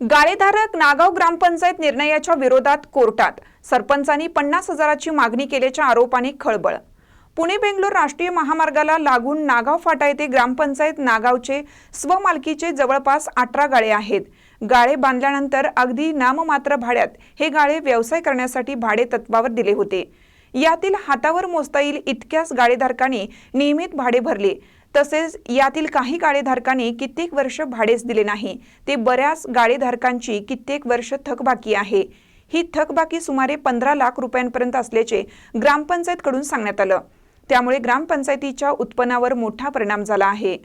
गाळेधारक नागाव ग्रामपंचायत निर्णयाच्या विरोधात कोर्टात सरपंचांनी पन्नास हजाराची मागणी केल्याच्या आरोपाने खळबळ. पुणे बेंगलोर राष्ट्रीय महामार्गाला लागून नागाव फाटा येथे ग्रामपंचायत नागावचे स्वमालकीचे जवळपास अठरा गाळे आहेत. गाळे बांधल्यानंतर अगदी नाममात्र भाड्यात हे गाळे व्यवसाय करण्यासाठी भाडे तत्वावर दिले होते. यातील हातावर मोजता येईल इतक्याच गाळेधारकांनी नियमित भाडे भरले. तसेच यातील काही गाळेधारकांनी कित्येक वर्ष भाडेच दिले नाही. ते बऱ्याच गाळेधारकांची कित्येक वर्ष थकबाकी आहे. ही थकबाकी सुमारे पंधरा लाख रुपयांपर्यंत असल्याचे ग्रामपंचायतकडून सांगण्यात आलं. त्यामुळे ग्रामपंचायतीच्या उत्पन्नावर मोठा परिणाम झाला आहे.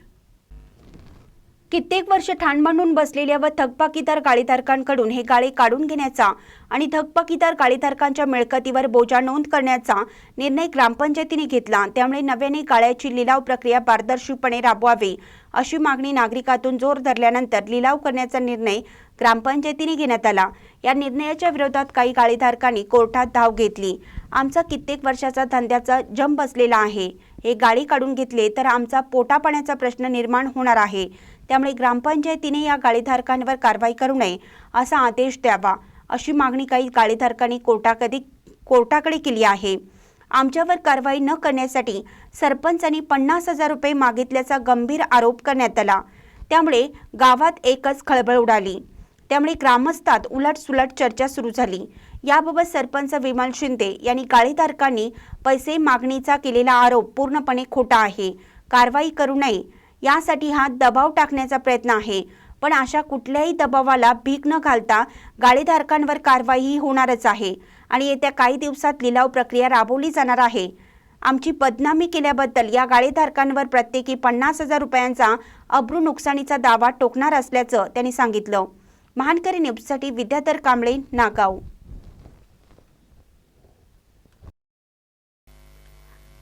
कित्येक वर्ष ठाण मांडून बसलेल्या व थकबाकीदार गाळीधारकांकडून हे गाळे काढून घेण्याचा आणि थकबाकीदार गाळीधारकांच्या मिळकतीवर बोजा नोंद करण्याचा निर्णय ग्रामपंचायतीने घेतला. त्यामुळे नव्याने गाळ्याची लिलाव प्रक्रिया पारदर्शीपणे राबवावी अशी मागणी नागरिकातून जोर धरल्यानंतर लिलाव करण्याचा निर्णय ग्रामपंचायतीने घेण्यात आला. या निर्णयाच्या विरोधात काही गाळीधारकांनी कोर्टात धाव घेतली. आमचा कित्येक वर्षाचा धंद्याचा जम बसलेला आहे. हे गाळी काढून घेतले तर आमचा पोटापाण्याचा प्रश्न निर्माण होणार आहे. त्यामुळे ग्रामपंचायतीने या गाळीधारकांवर कारवाई करू नये असा आदेश द्यावा अशी मागणी काही गाळीधारकांनी कोर्टाकडे कोर्टाकडे केली आहे. आमच्यावर कारवाई न करण्यासाठी सरपंचांनी पन्नास हजार रुपये मागितल्याचा गंभीर आरोप करण्यात आला. त्यामुळे गावात एकच खळबळ उडाली. त्यामुळे ग्रामस्थात उलटसुलट चर्चा सुरू झाली. याबाबत सरपंच विमल शिंदे यांनी गाळीधारकांनी पैसे मागणीचा केलेला आरोप पूर्णपणे खोटा आहे. कारवाई करू नये. यासाठी हा दबाव टाकण्याचा प्रयत्न आहे. पण अशा कुठल्याही दबावाला भीक न घालता गाळीधारकांवर कारवाई होणारच आहे आणि येत्या काही दिवसात लिलाव प्रक्रिया राबवली जाणार आहे. आमची बदनामी केल्याबद्दल या गाळीधारकांवर प्रत्येकी पन्नास हजार रुपयांचा अब्रू नुकसानीचा दावा टोकणार असल्याचं त्यांनी सांगितलं. महानकरी न्यूजसाठी विद्याधर कांबळे नागाव.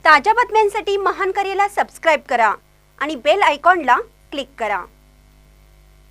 ताज्या बातम्यांसाठी महानकरीला सबस्क्राईब करा आणि बेल आयकॉनला क्लिक करा.